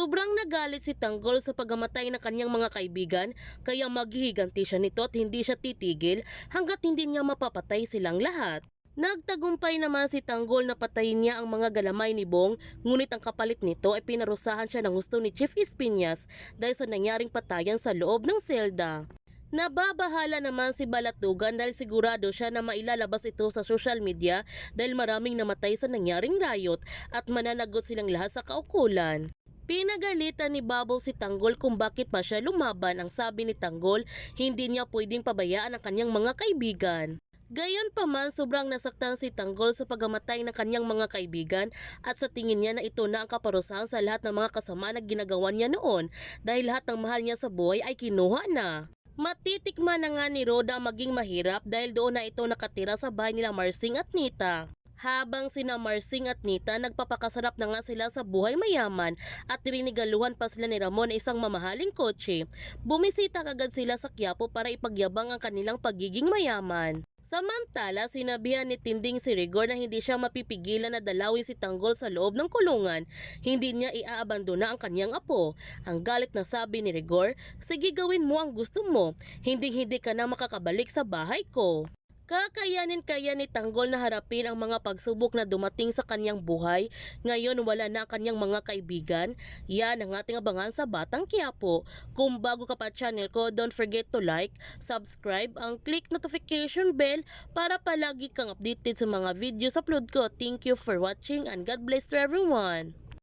Sobrang nagalit si Tanggol sa pagamatay ng kanyang mga kaibigan kaya maghihiganti siya nito at hindi siya titigil hanggat hindi niya mapapatay silang lahat. Nagtagumpay naman si Tanggol na patayin niya ang mga galamay ni Bong ngunit ang kapalit nito ay pinarusahan siya ng gusto ni Chief Espinas dahil sa nangyaring patayan sa loob ng selda. Nababahala naman si Balatugan dahil sigurado siya na mailalabas ito sa social media dahil maraming namatay sa nangyaring riot at mananagot silang lahat sa kaukulan. Pinagalitan ni Bubble si Tanggol kung bakit pa siya lumaban ang sabi ni Tanggol hindi niya pwedeng pabayaan ang kanyang mga kaibigan. Gayon pa man sobrang nasaktan si Tanggol sa pagamatay ng kanyang mga kaibigan at sa tingin niya na ito na ang kaparusahan sa lahat ng mga kasama na ginagawa niya noon dahil lahat ng mahal niya sa buhay ay kinuha na. Matitikman na nga ni Roda maging mahirap dahil doon na ito nakatira sa bahay nila Marsing at Nita. Habang sina Marsing at Nita nagpapakasarap na nga sila sa buhay mayaman at rinigaluhan pa sila ni Ramon isang mamahaling kotse, bumisita kagad sila sa Quiapo para ipagyabang ang kanilang pagiging mayaman. Samantala, sinabihan ni Tinding si Rigor na hindi siya mapipigilan na dalawin si Tanggol sa loob ng kulungan. Hindi niya iaabandona ang kanyang apo. Ang galit na sabi ni Rigor, sige gawin mo ang gusto mo. Hindi hindi ka na makakabalik sa bahay ko. Kakayanin kaya ni Tanggol na harapin ang mga pagsubok na dumating sa kanyang buhay. Ngayon wala na ang kanyang mga kaibigan. Yan ang ating abangan sa Batang Quiapo. Kung bago ka pa channel ko, don't forget to like, subscribe, ang click notification bell para palagi kang updated sa mga videos upload ko. Thank you for watching and God bless to everyone.